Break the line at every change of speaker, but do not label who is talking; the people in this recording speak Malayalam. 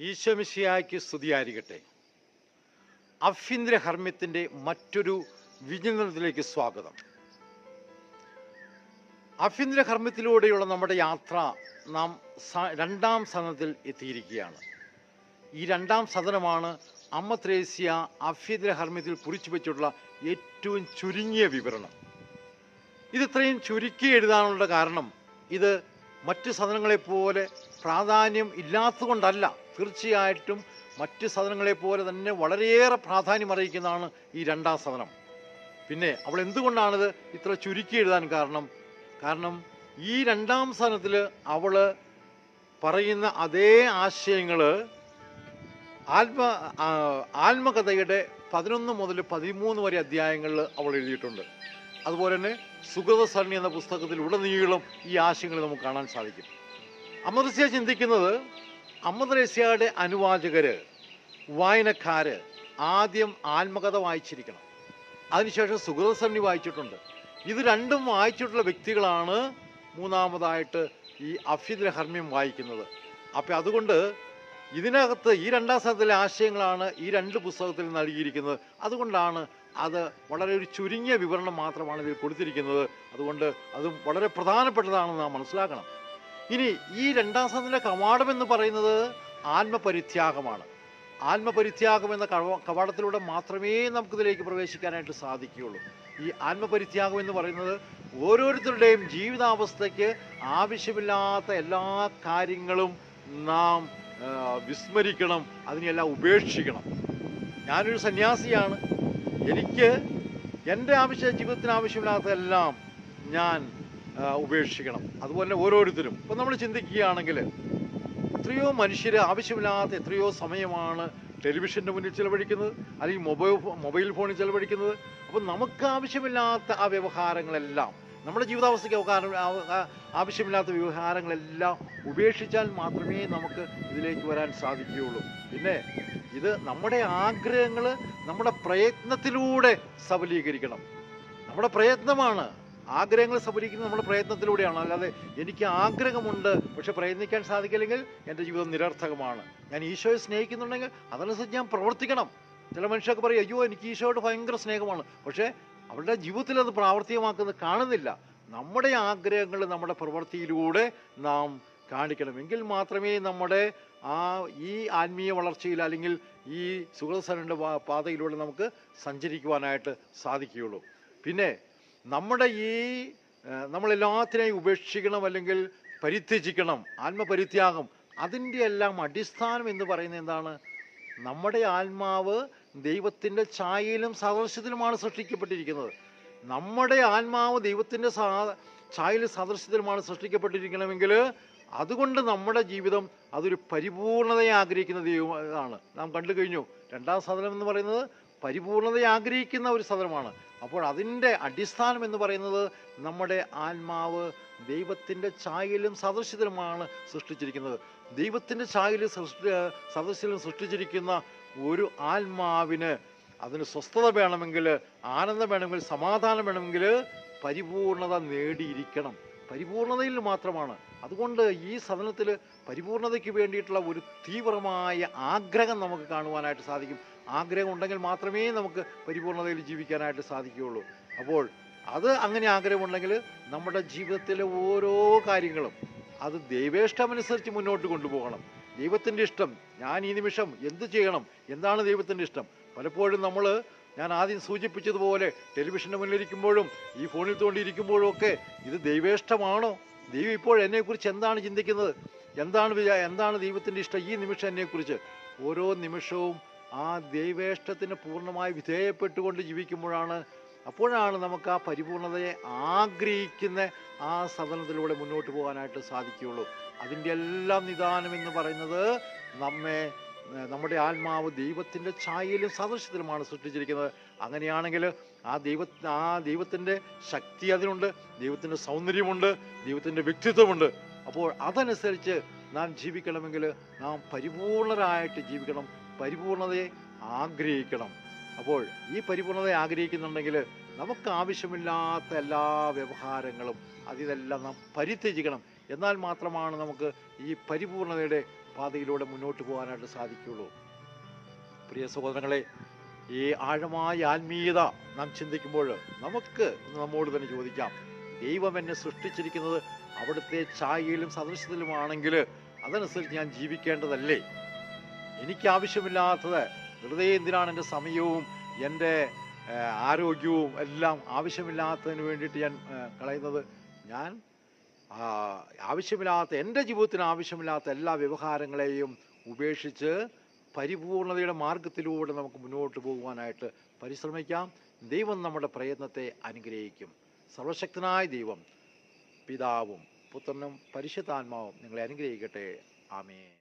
ഈശോമിശിയായ്ക്ക് സ്തുതിയായിരിക്കട്ടെ. അഭ്യന്തര ഹർമ്മ്യത്തിന്റെ മറ്റൊരു വിചിന്തനത്തിലേക്ക് സ്വാഗതം. അഭ്യന്തര ഹർമ്മ്യത്തിലൂടെയുള്ള നമ്മുടെ യാത്ര നാം രണ്ടാം സദനത്തിൽ എത്തിയിരിക്കുകയാണ്. ഈ രണ്ടാം സദനമാണ് അമ്മ ത്രേസ്യ അഭ്യന്തര ഹർമ്മ്യത്തിൽ കുറിച്ചു വെച്ചിട്ടുള്ള ഏറ്റവും ചുരുങ്ങിയ വിവരണം. ഇത് ഇത്രയും ചുരുക്കി എഴുതാനുള്ള കാരണം ഇത് മറ്റ് സദനങ്ങളെപ്പോലെ പ്രാധാന്യം ഇല്ലാത്തതുകൊണ്ടല്ല തീർച്ചയായിട്ടും മറ്റ് സദനങ്ങളെ പോലെ തന്നെ വളരെയേറെ പ്രാധാന്യം അറിയിക്കുന്നതാണ് ഈ രണ്ടാം സദനം പിന്നെ അവൾ എന്തുകൊണ്ടാണിത് ഇത്ര ചുരുക്കി എഴുതാൻ കാരണം? കാരണം ഈ രണ്ടാം സദനത്തിൽ അവൾ പറയുന്ന അതേ ആശയങ്ങൾ ആത്മ ആത്മകഥയുടെ പതിനൊന്ന് മുതൽ പതിമൂന്ന് വരെ അധ്യായങ്ങളിൽ അവൾ എഴുതിയിട്ടുണ്ട്. അതുപോലെ തന്നെ സുഗതസരണി എന്ന പുസ്തകത്തിൽ ഉടനീളം ഈ ആശയങ്ങൾ നമുക്ക് കാണാൻ സാധിക്കും. അമൃതസ്യ ചിന്തിക്കുന്നത് അമൃതരസ്യയുടെ അനുവാചകര് വായനക്കാര് ആദ്യം ആത്മകഥ വായിച്ചിരിക്കണം. അതിനുശേഷം സുഗത വായിച്ചിട്ടുണ്ട്. ഇത് രണ്ടും വായിച്ചിട്ടുള്ള വ്യക്തികളാണ് മൂന്നാമതായിട്ട് ഈ അഫ്യദ് ഹർമ്മ്യം വായിക്കുന്നത്. അപ്പം അതുകൊണ്ട് ഇതിനകത്ത് ഈ രണ്ടാം സ്ഥലത്തിലെ ആശയങ്ങളാണ് ഈ രണ്ട് പുസ്തകത്തിൽ നൽകിയിരിക്കുന്നത്. അതുകൊണ്ടാണ് അത് വളരെ ഒരു ചുരുങ്ങിയ വിവരണം മാത്രമാണ് ഇതിൽ കൊടുത്തിരിക്കുന്നത്. അതുകൊണ്ട് അതും വളരെ പ്രധാനപ്പെട്ടതാണെന്ന് നാം മനസ്സിലാക്കണം. ഇനി ഈ രണ്ടാം സ്ഥലത്തിലെ കവാടം എന്ന് പറയുന്നത് ആത്മപരിത്യാഗമാണ്. ആത്മപരിത്യാഗം എന്ന കവാടത്തിലൂടെ മാത്രമേ നമുക്കിതിലേക്ക് പ്രവേശിക്കാനായിട്ട് സാധിക്കുകയുള്ളൂ. ഈ ആത്മപരിത്യാഗം എന്ന് പറയുന്നത് ഓരോരുത്തരുടെയും ജീവിതാവസ്ഥയ്ക്ക് ആവശ്യമില്ലാത്ത എല്ലാ കാര്യങ്ങളും നാം വിസ്മരിക്കണം അതിനെല്ലാം ഉപേക്ഷിക്കണം. ഞാനൊരു സന്യാസിയാണ്. എനിക്ക് എന്റെ ആവശ്യ ജീവിതത്തിന് ആവശ്യമില്ലാത്തതെല്ലാം ഞാൻ ഉപേക്ഷിക്കണം. അതുപോലെ ഓരോരുത്തരും. ഇപ്പം നമ്മൾ ചിന്തിക്കുകയാണെങ്കിൽ എത്രയോ മനുഷ്യർ ആവശ്യമില്ലാത്ത എത്രയോ സമയമാണ് ടെലിവിഷന്റെ മുന്നിൽ ചിലവഴിക്കുന്നത് അല്ലെങ്കിൽ മൊബൈൽ മൊബൈൽ ഫോണിൽ ചിലവഴിക്കുന്നത്. അപ്പം നമുക്ക് ആവശ്യമില്ലാത്ത ആ വ്യവഹാരങ്ങളെല്ലാം നമ്മുടെ ജീവിതാവസ്ഥയ്ക്ക് അവകാരം ആവശ്യമില്ലാത്ത വ്യവഹാരങ്ങളെല്ലാം ഉപേക്ഷിച്ചാൽ മാത്രമേ നമുക്ക് ഇതിലേക്ക് വരാൻ സാധിക്കുകയുള്ളൂ. പിന്നെ ഇത് നമ്മുടെ ആഗ്രഹങ്ങൾ നമ്മുടെ പ്രയത്നത്തിലൂടെ സബലീകരിക്കണം നമ്മുടെ പ്രയത്നമാണ് ആഗ്രഹങ്ങൾ സഫലിക്കുന്നത് നമ്മുടെ പ്രയത്നത്തിലൂടെയാണ്. അല്ലാതെ എനിക്ക് ആഗ്രഹമുണ്ട് പക്ഷെ പ്രയത്നിക്കാൻ സാധിക്കില്ലെങ്കിൽ എന്റെ ജീവിതം നിരർത്ഥകമാണ്. ഞാൻ ഈശോയെ സ്നേഹിക്കുന്നുണ്ടെങ്കിൽ അതനുസരിച്ച് ഞാൻ പ്രവർത്തിക്കണം. ചില മനുഷ്യർക്ക് പറയും അയ്യോ എനിക്ക് ഈശോയോട് ഭയങ്കര സ്നേഹമാണ്. പക്ഷേ അവരുടെ ജീവിതത്തിൽ അത് പ്രാവർത്തികമാക്കുന്നത് കാണുന്നില്ല. നമ്മുടെ ആഗ്രഹങ്ങൾ നമ്മുടെ പ്രവൃത്തിയിലൂടെ നാം കാണിക്കണം. എങ്കിൽ മാത്രമേ നമ്മുടെ ആ ഈ ആത്മീയ വളർച്ചയിൽ അല്ലെങ്കിൽ ഈ സുഹൃത്സരന്റെ പാതയിലൂടെ നമുക്ക് സഞ്ചരിക്കുവാനായിട്ട് സാധിക്കുകയുള്ളൂ. പിന്നെ നമ്മുടെ ഈ നമ്മളെല്ലാത്തിനെയും ഉപേക്ഷിക്കണം അല്ലെങ്കിൽ പരിത്യജിക്കണം ആത്മപരിത്യാഗം അതിന്റെ എല്ലാം അടിസ്ഥാനം എന്ന് പറയുന്നത് എന്താണ്? നമ്മുടെ ആത്മാവ് ദൈവത്തിന്റെ ഛായയിലും സദൃശ്യത്തിലുമാണ് സൃഷ്ടിക്കപ്പെട്ടിരിക്കുന്നത്. നമ്മുടെ ആത്മാവ് ദൈവത്തിന്റെ സാ ഛായയിലും സദൃശ്യത്തിലുമാണ് സൃഷ്ടിക്കപ്പെട്ടിരിക്കണമെങ്കിൽ അതുകൊണ്ട് നമ്മുടെ ജീവിതം അതൊരു പരിപൂർണതയെ ആഗ്രഹിക്കുന്ന ദൈവമാണ് നാം കണ്ടു കഴിഞ്ഞു. രണ്ടാം സാധനം എന്ന് പറയുന്നത് പരിപൂർണതയെ ആഗ്രഹിക്കുന്ന ഒരു സദനമാണ്. അപ്പോൾ അതിന്റെ അടിസ്ഥാനം എന്ന് പറയുന്നത് നമ്മുടെ ആത്മാവ് ദൈവത്തിന്റെ ഛായയിലും സദൃശ്യത്തിലുമാണ് സൃഷ്ടിച്ചിരിക്കുന്നത്. ദൈവത്തിന്റെ ഛായയിലും സൃഷ്ടി സദൃശ്യത്തിലും സൃഷ്ടിച്ചിരിക്കുന്ന ഒരു ആത്മാവിന് അതിന് സ്വസ്ഥത വേണമെങ്കിൽ ആനന്ദം വേണമെങ്കിൽ സമാധാനം വേണമെങ്കിൽ പരിപൂർണത നേടിയിരിക്കണം. പരിപൂർണതയിൽ മാത്രമാണ്. അതുകൊണ്ട് ഈ സദനത്തിൽ പരിപൂർണതയ്ക്ക് വേണ്ടിയിട്ടുള്ള ഒരു തീവ്രമായ ആഗ്രഹം നമുക്ക് കാണുവാനായിട്ട് സാധിക്കും. ആഗ്രഹം ഉണ്ടെങ്കിൽ മാത്രമേ നമുക്ക് പരിപൂർണതയിൽ ജീവിക്കാനായിട്ട് സാധിക്കുകയുള്ളൂ. അപ്പോൾ അത് അങ്ങനെ ആഗ്രഹമുണ്ടെങ്കിൽ നമ്മുടെ ജീവിതത്തിലെ ഓരോ കാര്യങ്ങളും അത് ദൈവേഷ്ടമനുസരിച്ച് മുന്നോട്ട് കൊണ്ടുപോകണം. ദൈവത്തിന്റെ ഇഷ്ടം ഞാൻ ഈ നിമിഷം എന്ത് ചെയ്യണം എന്താണ് ദൈവത്തിന്റെ ഇഷ്ടം? പലപ്പോഴും നമ്മൾ ഞാൻ ആദ്യം സൂചിപ്പിച്ചതുപോലെ ടെലിവിഷന്റെ മുന്നിലിരിക്കുമ്പോഴും ഈ ഫോണിൽ തോണ്ടിയിരിക്കുമ്പോഴും ഒക്കെ ഇത് ദൈവേഷ്ടമാണോ? ദൈവം ഇപ്പോൾ എന്നെക്കുറിച്ച് എന്താണ് ചിന്തിക്കുന്നത്? എന്താണ് എന്താണ് ദൈവത്തിന്റെ ഇഷ്ടം ഈ നിമിഷം എന്നെക്കുറിച്ച്? ഓരോ നിമിഷവും ആ ദൈവേഷ്ടത്തിന് പൂർണമായി വിധേയപ്പെട്ടുകൊണ്ട് ജീവിക്കുമ്പോഴാണ് അപ്പോഴാണ് നമുക്ക് ആ പരിപൂർണതയെ ആഗ്രഹിക്കുന്ന ആ സദനത്തിലൂടെ മുന്നോട്ട് പോകാനായിട്ട് സാധിക്കുകയുള്ളൂ. അതിന്റെ എല്ലാം നിദാനം എന്ന് പറയുന്നത് നമ്മെ നമ്മുടെ ആത്മാവ് ദൈവത്തിന്റെ ഛായയിലും സദൃശ്യത്തിലുമാണ് സൃഷ്ടിച്ചിരിക്കുന്നത്. അങ്ങനെയാണെങ്കിൽ ആ ദൈവ ആ ദൈവത്തിന്റെ ശക്തി അതിനുണ്ട് ദൈവത്തിന്റെ സൗന്ദര്യമുണ്ട് ദൈവത്തിന്റെ വ്യക്തിത്വമുണ്ട്. അപ്പോൾ അതനുസരിച്ച് നാം ജീവിക്കണമെങ്കിൽ നാം പരിപൂർണരായിട്ട് ജീവിക്കണം. പരിപൂർണതയെ ആഗ്രഹിക്കണം. അപ്പോൾ ഈ പരിപൂർണതയെ ആഗ്രഹിക്കുന്നുണ്ടെങ്കിൽ നമുക്ക് ആവശ്യമില്ലാത്ത എല്ലാ വ്യവഹാരങ്ങളും അതിതെല്ലാം നാം പരിത്യജിക്കണം. എന്നാൽ മാത്രമാണ് നമുക്ക് ഈ പരിപൂർണതയുടെ പാതയിലൂടെ മുന്നോട്ട് പോകാനായിട്ട് സാധിക്കുകയുള്ളൂ. പ്രിയ സഹോദരങ്ങളെ ഈ ആഴമായ ആത്മീയത നാം ചിന്തിക്കുമ്പോൾ നമുക്ക് നമ്മോട് തന്നെ ചോദിക്കാം. ദൈവം എന്നെ സൃഷ്ടിച്ചിരിക്കുന്നത് അവിടുത്തെ ഛായയിലും സദൃശ്യത്തിലുമാണെങ്കിൽ അതനുസരിച്ച് ഞാൻ ജീവിക്കേണ്ടതല്ലേ? എനിക്ക് ആവശ്യമില്ലാത്തത് വെറുതെ എന്തിനാണ് എന്റെ സമയവും എന്റെ ആരോഗ്യവും എല്ലാം ആവശ്യമില്ലാത്തതിന് വേണ്ടിയിട്ട് ഞാൻ കളയുന്നത്? ഞാൻ ആവശ്യമില്ലാത്ത എന്റെ ജീവിതത്തിന് ആവശ്യമില്ലാത്ത എല്ലാ വ്യവഹാരങ്ങളെയും ഉപേക്ഷിച്ച് പരിപൂർണതയുടെ മാർഗത്തിലൂടെ നമുക്ക് മുന്നോട്ട് പോകുവാനായിട്ട് പരിശ്രമിക്കാം. ദൈവം നമ്മുടെ പ്രയത്നത്തെ അനുഗ്രഹിക്കും. സർവശക്തനായ ദൈവം പിതാവും പുത്രനും പരിശുദ്ധാത്മാവും നിങ്ങളെ അനുഗ്രഹിക്കട്ടെ. ആമേ